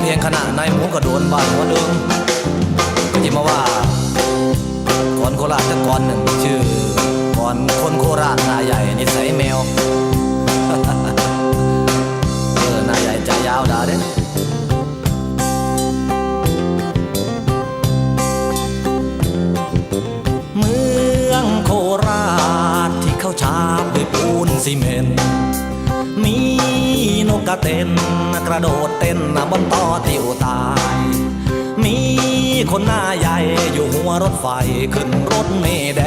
เพลงขณะในหมูกระโดนบ้านหัวเดิมก็จะมาว่าก่อนโคราชแต่ก่อนหนึ่งชื่อก่อนคนโคราชนาใหญ่นิสัยแมวเออนาใหญ่ใจยาวด่าเด้เมืองโคราชที่เขาชาบด้วยปูนซีเมนต์มี กกระเต้นกระโดดเต้นบนต่อติวตาย มีคนหน้าใหญ่อยู่หัวรถไฟขึ้นรถเมแด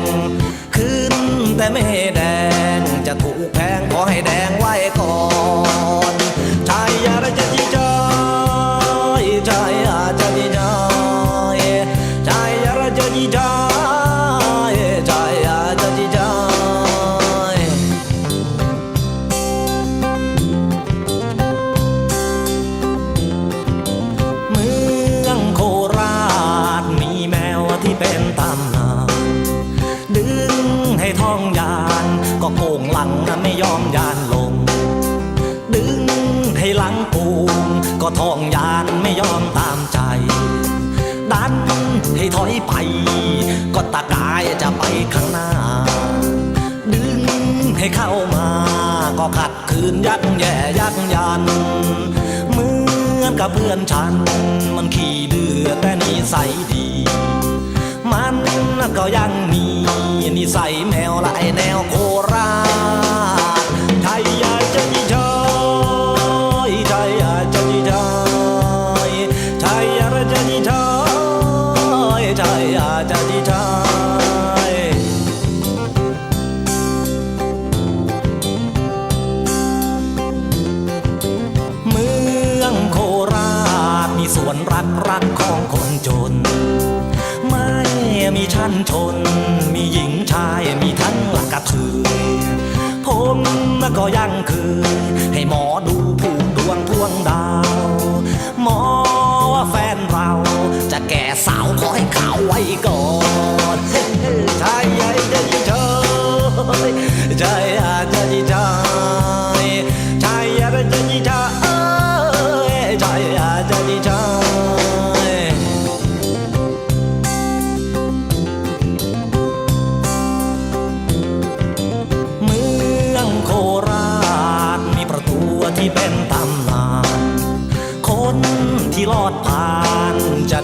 ง ขึ้นแต่ไม่แดง จะถูกแพงขอให้แดงไว้ก่อนชายยาระจะจีจอยชายยาจะจีจอยชายยาระจะจีจอย ลังนะไม่ยอมยานลง ดึงให้หลังปูงก็ท้องยานไม่ยอมตามใจ ดันให้ถอยไป ก็ตะกายจะไปข้างหน้า ดึงให้เข้ามา ก็ขัดขืนยักแย่ยักยันเหมือนกับเพื่อนฉัน มันขี่เดือแต่นิสัยดี มันก็ยังมีนิสัยแม รักรักของคนจน ไม่มีชั้นชน มีหญิงชายมีทั้งหลักกระถือผมก็ยังคือให้หมอดูผูกดวงทวงดาว หมอว่าแฟนเรา จะแก่สาวขอให้ขาวไว้ก่อนใช่ใช่จะดีเธอ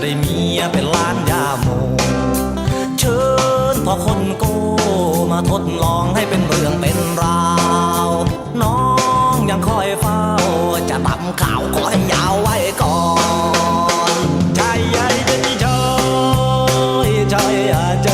ได้เมียเป็นล้านยาโม เชิญพ่อคนโกมาทดลองให้เป็นเรื่องเป็นราว น้องยังคอยเฝ้า จะตำข่าวขอให้ยาวไว้ก่อนใจใหญ่จะดีใจอาจจะดีใจใจ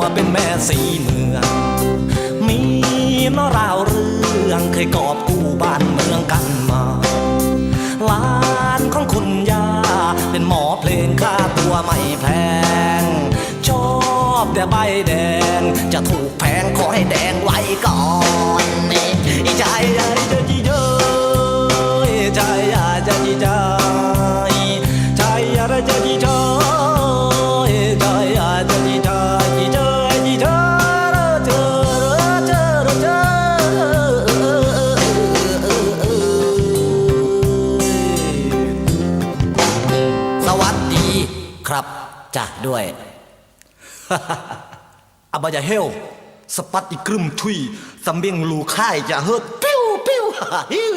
วเป็นแม่สีเมือง มีนราวเรื่องเคยกอบกู้บ้านเมืองกันมาลานของคุณย่าเป็นหมอเพลงค่าตัวไม่แพง ชอบแต่ใบแดง จะถูกแพงขอให้แดงไว้ก่อนนี่ใจใจจะจีเจ วัสดีครับจ้ะด้วยอบายาเฮลสปัตอีกรึมทุยสำเบียงลูค่ายจะเฮิดปิ้วปิ้วฮิว